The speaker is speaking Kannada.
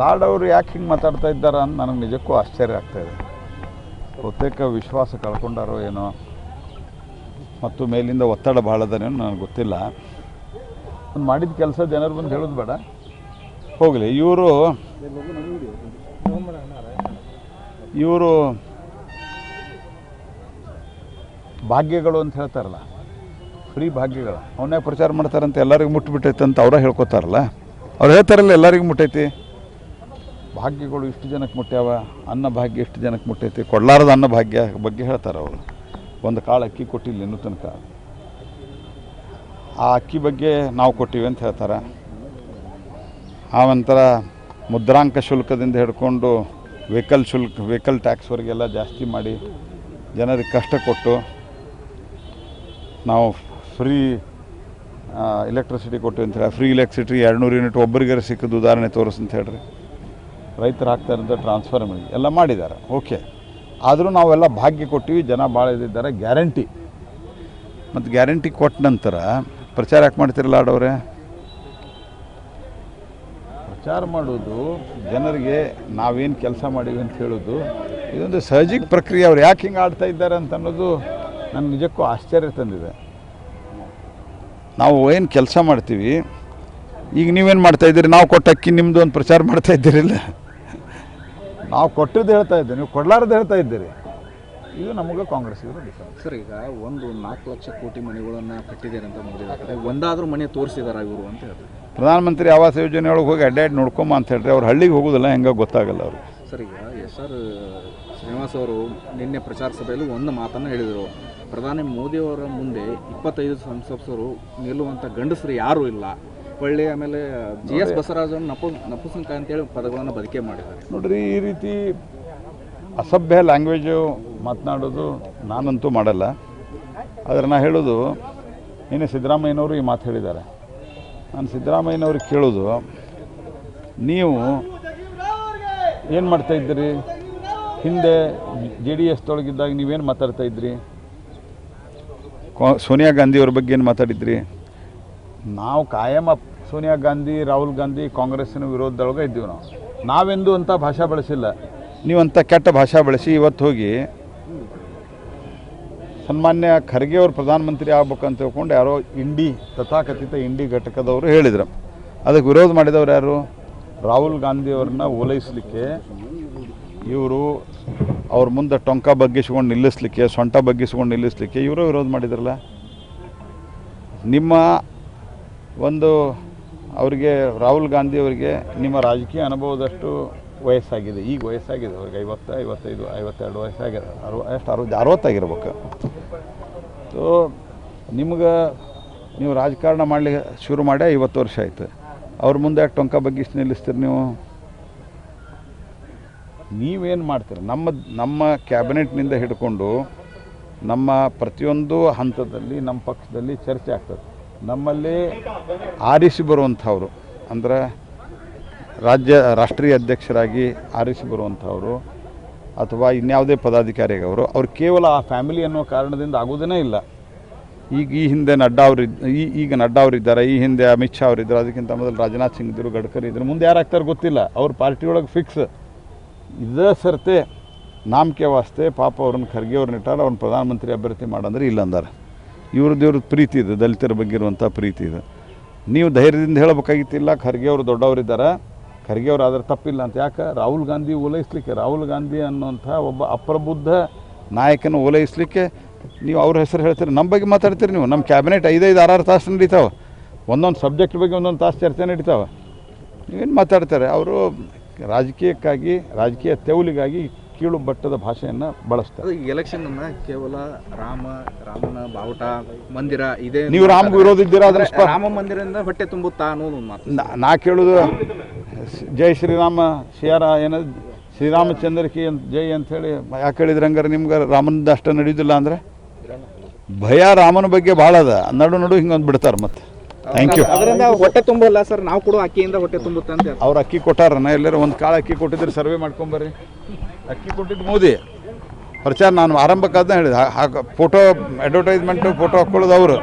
ಲಾರ್ಡ್ ಅವರು ಯಾಕೆ ಹಿಂಗೆ ಮಾತಾಡ್ತಾ ಇದ್ದಾರೆ ಅಂತ ನನಗೆ ನಿಜಕ್ಕೂ ಆಶ್ಚರ್ಯ ಆಗ್ತಾಯಿದೆ ಪ್ರತ್ಯೇಕ ವಿಶ್ವಾಸ ಕಳ್ಕೊಂಡಾರೋ ಏನೋ, ಮತ್ತು ಮೇಲಿಂದ ಒತ್ತಡ ಭಾಳ ಅದನೇನೋ ನನಗೆ ಗೊತ್ತಿಲ್ಲ. ಒಂದು ಮಾಡಿದ ಕೆಲಸ ಜನರು ಬಂದು ಹೇಳೋದು ಬೇಡ. ಹೋಗಲಿ, ಇವರು ಇವರು ಭಾಗ್ಯಗಳು ಅಂತ ಹೇಳ್ತಾರಲ್ಲ, ಫ್ರೀ ಭಾಗ್ಯಗಳು. ಅವನ್ನೇ ಪ್ರಚಾರ ಮಾಡ್ತಾರಂತ ಎಲ್ಲರಿಗೂ ಮುಟ್ಟಿಬಿಟ್ಟೈತೆ ಅಂತ ಅವರೇ ಹೇಳ್ಕೊತಾರಲ್ಲ. ಅವ್ರು ಹೇಳ್ತಾರಲ್ಲ ಎಲ್ಲರಿಗೂ ಮುಟ್ಟೈತಿ. ಭಾಗ್ಯಗಳು ಇಷ್ಟು ಜನಕ್ಕೆ ಮುಟ್ಟ್ಯಾವ ಅನ್ನ ಭಾಗ್ಯ ಎಷ್ಟು ಜನಕ್ಕೆ ಮುಟ್ಟೈತಿ? ಕೊಡಲಾರದ ಅನ್ನ ಭಾಗ್ಯ ಬಗ್ಗೆ ಹೇಳ್ತಾರೆ ಅವರು. ಒಂದು ಕಾಳು ಅಕ್ಕಿ ಕೊಟ್ಟಿಲ್ಲ ಇನ್ನೂ ತನಕ. ಆ ಅಕ್ಕಿ ಬಗ್ಗೆ ನಾವು ಕೊಟ್ಟಿವಿ ಅಂತ ಹೇಳ್ತಾರೆ. ಆನಂತರ ಮುದ್ರಾಂಕ ಶುಲ್ಕದಿಂದ ಹಿಡ್ಕೊಂಡು ವೆಹಿಕಲ್ ಶುಲ್ಕ, ವೆಹಿಕಲ್ ಟ್ಯಾಕ್ಸ್ವರೆಗೆಲ್ಲ ಜಾಸ್ತಿ ಮಾಡಿ ಜನರಿಗೆ ಕಷ್ಟ ಕೊಟ್ಟು ನಾವು ಫ್ರೀ ಎಲೆಕ್ಟ್ರಿಸಿಟಿ ಕೊಟ್ಟಿವಿ ಅಂತ ಹೇಳಿ ಫ್ರೀ ಎಲೆಕ್ಟ್ರಿಸಿಟಿ ಎರಡುನೂರು ಯೂನಿಟ್ ಒಬ್ಬರಿಗೆ ಸಿಕ್ಕದು ಉದಾಹರಣೆ ತೋರಿಸ್ ಅಂತ ಹೇಳ್ರಿ. ರೈತರು ಹಾಕ್ತಾರಂತ ಟ್ರಾನ್ಸ್ಫರ್ ಮಾಡಿ, ಎಲ್ಲ ಮಾಡಿದ್ದಾರೆ. ಓಕೆ ಆದರೂ ನಾವೆಲ್ಲ ಭಾಗ್ಯ ಕೊಟ್ಟಿವಿ, ಜನ ಭಾಳ ಇದ್ದಿದ್ದಾರೆ ಗ್ಯಾರಂಟಿ ಮತ್ತು ಗ್ಯಾರಂಟಿ ಕೊಟ್ಟ ನಂತರ ಪ್ರಚಾರ ಯಾಕೆ ಮಾಡ್ತಿರಲ್ಲ ಆಡವ್ರೆ ಪ್ರಚಾರ ಮಾಡೋದು ಜನರಿಗೆ ನಾವೇನು ಕೆಲಸ ಮಾಡೀವಿ ಅಂತ ಹೇಳೋದು, ಇದೊಂದು ಸಹಜಿಕ ಪ್ರಕ್ರಿಯೆ. ಅವ್ರು ಯಾಕೆ ಹಿಂಗೆ ಆಡ್ತಾ ಇದ್ದಾರೆ ಅಂತ ಅನ್ನೋದು ನನಗೆ ನಿಜಕ್ಕೂ ಆಶ್ಚರ್ಯ ತಂದಿದೆ. ನಾವು ಏನು ಕೆಲಸ ಮಾಡ್ತೀವಿ, ಈಗ ನೀವೇನು ಮಾಡ್ತಾ ಇದ್ದೀರಿ? ನಾವು ಕೊಟ್ಟ ಅಕ್ಕಿ ನಿಮ್ಮದು ಒಂದು ಪ್ರಚಾರ ಮಾಡ್ತಾ ಇದ್ದೀರಿಲ್ಲ. ನಾವು ಕೊಟ್ಟಿದ್ದು ಹೇಳ್ತಾ ಇದ್ದೀವಿ ನೀವು ಕೊಡ್ಲಾರ್ದು ಹೇಳ್ತಾ ಇದ್ದೀರಿ. ಇದು ನಮಗೆ ಕಾಂಗ್ರೆಸ್ ಸರ್ ಈಗ ಒಂದು ನಾಲ್ಕು ಲಕ್ಷ ಕೋಟಿ ಮನೆಗಳನ್ನು ಕಟ್ಟಿದ್ದಾರೆ ಅಂತ ಮೋದಿ ಒಂದಾದರೂ ಒಂದಾದ್ರೂ ಮನೆ ತೋರಿಸಿದಾರ ಇವರು ಅಂತ ಹೇಳ್ತಾರೆ. ಪ್ರಧಾನಮಂತ್ರಿ ಆವಾಸ್ ಯೋಜನೆ ಒಳಗೆ ಹೋಗಿ ಅಡ್ಡಾಡ್ ನೋಡ್ಕೊಂಬ ಅಂತ ಹೇಳ್ರಿ ಅವ್ರು ಹಳ್ಳಿಗೆ ಹೋಗೋದಿಲ್ಲ ಹೆಂಗೆ ಗೊತ್ತಾಗಲ್ಲ ಅವರು ಸರ್ ಈಗ ಎಸ್ ಆರ್ ಶ್ರೀನಿವಾಸ್ ಅವರು ನಿನ್ನೆ ಪ್ರಚಾರ ಸಭೆಯಲ್ಲಿ ಒಂದು ಮಾತನ್ನು ಹೇಳಿದರು. ಪ್ರಧಾನಿ ಮೋದಿಯವರ ಮುಂದೆ ಇಪ್ಪತ್ತೈದು ಸಂಸದರು ನಿಲ್ಲುವಂಥ ಗಂಡಸರು ಯಾರೂ ಇಲ್ಲ. ಒಳ್ಳೆ ಆಮೇಲೆ ಜಿ ಎಸ್ ಬಸವರಾಜ್ ನಪು ನಪುಸಂಕ ಅಂತೇಳಿ ಪದಗಳನ್ನು ಬದುಕೆ ಮಾಡಿದ್ದಾರೆ. ನೋಡ್ರಿ ಈ ರೀತಿ ಅಸಭ್ಯ ಲ್ಯಾಂಗ್ವೇಜು ಮಾತನಾಡೋದು ನಾನಂತೂ ಮಾಡಲ್ಲ. ಆದರೆ ನಾ ಹೇಳೋದು ನಿನ್ನೆ ಸಿದ್ದರಾಮಯ್ಯನವರು ಈ ಮಾತು ಹೇಳಿದ್ದಾರೆ. ನಾನು ಸಿದ್ದರಾಮಯ್ಯನವ್ರಿಗೆ ಕೇಳೋದು ನೀವು ಏನು ಮಾಡ್ತಾ ಇದ್ದೀರಿ? ಹಿಂದೆ ಜೆ ಡಿ ಎಸ್ ತೊಳಗಿದ್ದಾಗ ನೀವೇನು ಮಾತಾಡ್ತಾ ಇದ್ರಿ? ಕಾ ಸೋನಿಯಾ ಗಾಂಧಿಯವ್ರ ಬಗ್ಗೆ ಏನು ಮಾತಾಡಿದ್ರಿ? ನಾವು ಕಾಯಂ ಸೋನಿಯಾ ಗಾಂಧಿ, ರಾಹುಲ್ ಗಾಂಧಿ, ಕಾಂಗ್ರೆಸ್ಸಿನ ವಿರೋಧದೊಳಗೆ ಇದ್ದೀವಿ ನಾವು. ನಾವೆಂದು ಅಂಥ ಭಾಷೆ ಬಳಸಿಲ್ಲ. ನೀವು ಅಂಥ ಕೆಟ್ಟ ಭಾಷೆ ಬಳಸಿ ಇವತ್ತು ಹೋಗಿ ಸನ್ಮಾನ್ಯ ಖರ್ಗೆ ಅವರು ಪ್ರಧಾನಮಂತ್ರಿ ಆಗ್ಬೇಕಂತ ತಿಳ್ಕೊಂಡು ಯಾರೋ ಇಂಡಿ, ತಥಾಕಥಿತ ಇಂಡಿ ಘಟಕದವರು ಹೇಳಿದರು. ಅದಕ್ಕೆ ವಿರೋಧ ಮಾಡಿದವರು ಯಾರು? ರಾಹುಲ್ ಗಾಂಧಿಯವ್ರನ್ನ ಓಲೈಸಲಿಕ್ಕೆ ಇವರು ಅವ್ರ ಮುಂದೆ ಟೊಂಕ ಬಗ್ಗಿಸ್ಕೊಂಡು ನಿಲ್ಲಿಸ್ಲಿಕ್ಕೆ, ಸೊಂಟ ಬಗ್ಗಿಸ್ಕೊಂಡು ನಿಲ್ಲಿಸ್ಲಿಕ್ಕೆ ಇವರು ವಿರೋಧ ಮಾಡಿದ್ರಲ್ಲ? ನಿಮ್ಮ ಒಂದು ಅವರಿಗೆ, ರಾಹುಲ್ ಗಾಂಧಿ ಅವರಿಗೆ ನಿಮ್ಮ ರಾಜಕೀಯ ಅನುಭವದಷ್ಟು ವಯಸ್ಸಾಗಿದೆ. ಈಗ ವಯಸ್ಸಾಗಿದೆ ಅವ್ರಿಗೆ, ಐವತ್ತು, ಐವತ್ತೈದು, ಐವತ್ತೆರಡು ವಯಸ್ಸಾಗಿದೆ. ಅರವ ಎಷ್ಟು ಅರವತ್ತು ಅರವತ್ತಾಗಿರ್ಬೇಕು. ಸೊ ನಿಮ್ಗೆ ನೀವು ರಾಜಕಾರಣ ಮಾಡಲಿಕ್ಕೆ ಶುರು ಮಾಡಿ ಐವತ್ತು ವರ್ಷ ಆಯ್ತು. ಅವ್ರ ಮುಂದೆ ಯಾಕೆ ಟೊಂಕ ಬಗ್ಗಿಸಿ ನಿಲ್ಲಿಸ್ತೀರಿ ನೀವು? ನೀವೇನು ಮಾಡ್ತೀರ? ನಮ್ಮ ನಮ್ಮ ಕ್ಯಾಬಿನೆಟ್ನಿಂದ ಹಿಡ್ಕೊಂಡು ನಮ್ಮ ಪ್ರತಿಯೊಂದು ಹಂತದಲ್ಲಿ, ನಮ್ಮ ಪಕ್ಷದಲ್ಲಿ ಚರ್ಚೆ ಆಗ್ತದೆ. ನಮ್ಮಲ್ಲಿ ಆರಿಸಿ ಬರುವಂಥವ್ರು, ಅಂದರೆ ರಾಜ್ಯ ರಾಷ್ಟ್ರೀಯ ಅಧ್ಯಕ್ಷರಾಗಿ ಆರಿಸಿ ಬರುವಂಥವ್ರು, ಅಥವಾ ಇನ್ಯಾವುದೇ ಪದಾಧಿಕಾರಿಗವರು ಅವ್ರು ಕೇವಲ ಆ ಫ್ಯಾಮಿಲಿ ಅನ್ನೋ ಕಾರಣದಿಂದ ಆಗೋದೇ ಇಲ್ಲ. ಈಗ ಈ ಹಿಂದೆ ನಡ್ಡಾ ಅವರು ಈ, ಈಗ ನಡ್ಡಾ ಅವರಿದ್ದಾರೆ ಈ ಹಿಂದೆ ಅಮಿತ್ ಶಾ ಅವರಿದ್ದರು ಅದಕ್ಕಿಂತ ಮೊದಲು ರಾಜನಾಥ್ ಸಿಂಗ್ ಇದ್ದರು ಗಡ್ಕರಿ ಇದ್ದರು ಮುಂದೆ ಯಾರು ಆಗ್ತಾರೆ ಗೊತ್ತಿಲ್ಲ. ಅವ್ರ ಪಾರ್ಟಿ ಒಳಗೆ ಫಿಕ್ಸ್ ಇದೇ ಸರ್ತೆ, ನಾಮಕೆ ವಾಸ್ತೆ ಪಾಪ ಅವ್ರನ್ನ ಖರ್ಗೆ ಅವ್ರನ್ನ ಇಟ್ಟಾರೆ ಅವ್ರನ್ನ ಪ್ರಧಾನಮಂತ್ರಿ ಅಭ್ಯರ್ಥಿ ಮಾಡಂದ್ರೆ ಇಲ್ಲ ಅಂದಾರ. ಇವ್ರದ್ದು ಇವ್ರದ್ದು ಪ್ರೀತಿ ಇದೆ, ದಲಿತರ ಬಗ್ಗೆ ಇರುವಂಥ ಪ್ರೀತಿ ಇದೆ. ನೀವು ಧೈರ್ಯದಿಂದ ಹೇಳಬೇಕಾಗಿತ್ತಿಲ್ಲ, ಖರ್ಗೆ ಅವರು ದೊಡ್ಡವರಿದ್ದಾರೆ, ಖರ್ಗೆ ಅವರು ಆದರೆ ತಪ್ಪಿಲ್ಲ ಅಂತ. ಯಾಕೆ? ರಾಹುಲ್ ಗಾಂಧಿ ಓಲೈಸ್ಲಿಕ್ಕೆ, ರಾಹುಲ್ ಗಾಂಧಿ ಅನ್ನುವಂಥ ಒಬ್ಬ ಅಪ್ರಬುದ್ಧ ನಾಯಕನ ಓಲೈಸ್ಲಿಕ್ಕೆ ನೀವು ಅವ್ರ ಹೆಸರು ಹೇಳ್ತೀರಿ, ನಮ್ಮ ಬಗ್ಗೆ ಮಾತಾಡ್ತೀರಿ ನೀವು? ನಮ್ಮ ಕ್ಯಾಬಿನೆಟ್ ಐದೈದು, ಆರಾರು ತಾಸು ನಡೀತಾವೆ. ಒಂದೊಂದು ಸಬ್ಜೆಕ್ಟ್ ಬಗ್ಗೆ ಒಂದೊಂದು ತಾಸು ಚರ್ಚೆ ನಡೀತಾವೆ. ನೀವೇನು ಮಾತಾಡ್ತಾರೆ? ಅವರು ರಾಜಕೀಯಕ್ಕಾಗಿ, ರಾಜಕೀಯ ತೆವಲಿಗಾಗಿ ಕೀಳು ಬಟ್ಟದ ಭಾಷೆಯನ್ನು ಬಳಸ್ತಾರೆ. ಈ ಎಲೆಕ್ಷನ್ ಕೇವಲ ರಾಮ ರಾಮನ ಬಾವುಟ ಮಂದಿರ ಇದೆ ನೀವು ರಾಮಗೆ ವಿರೋಧ ಇದ್ದೀರಾ ಅದರ ರಾಮ ಮಂದಿರದಿಂದ ಹೊಟ್ಟೆ ತುಂಬುತ್ತಾ ಅನ್ನೋದು ಮಾತು. ನಾ- ಕೇಳುದು ಜೈ ಶ್ರೀರಾಮ ಶಿಯಾರ ಏನದು? ಶ್ರೀರಾಮಚಂದ್ರಕಿ ಅಂತ ಜೈ ಅಂಥೇಳಿ ಯಾಕೆ ಹೇಳಿದ್ರೆ ಹಂಗಾರೆ ನಿಮ್ಗೆ? ರಾಮನದ ಅಷ್ಟ ನಡೆಯೋದಿಲ್ಲ ಅಂದರೆ? ಭಯ ರಾಮನ ಬಗ್ಗೆ ಭಾಳ ಅದ. ನಡು ನಡು ಹಿಂಗೊಂದು ಬಿಡ್ತಾರೆ ಮತ್ತೆ. ಥ್ಯಾಂಕ್ ಯು ಅದರಿಂದ ಹೊಟ್ಟೆ ತುಂಬಲ್ಲ ಸರ್. ನಾವು ಕೂಡ ಅಕ್ಕಿಯಿಂದ ಹೊಟ್ಟೆ ತುಂಬುತ್ತೆ ಅಂತ. ಅವ್ರು ಅಕ್ಕಿ ಕೊಟ್ಟಾರನ? ಎಲ್ಲರೂ ಒಂದು ಕಾಳು ಅಕ್ಕಿ ಕೊಟ್ಟಿದ್ರೆ ಸರ್ವೆ ಮಾಡ್ಕೊಂಬರ್ರಿ ಅಕ್ಕಿ ಕೊಟ್ಟಿದ್ದು ಮೋದಿ. ಪ್ರಚಾರ ನಾನು ಆರಂಭಕ್ಕಾದ ಹೇಳಿದೆ. ಫೋಟೋ ಅಡ್ವರ್ಟೈಸ್ಮೆಂಟು ಫೋಟೋ ಹಾಕ್ಕೊಳ್ಳೋದು ಅವರು.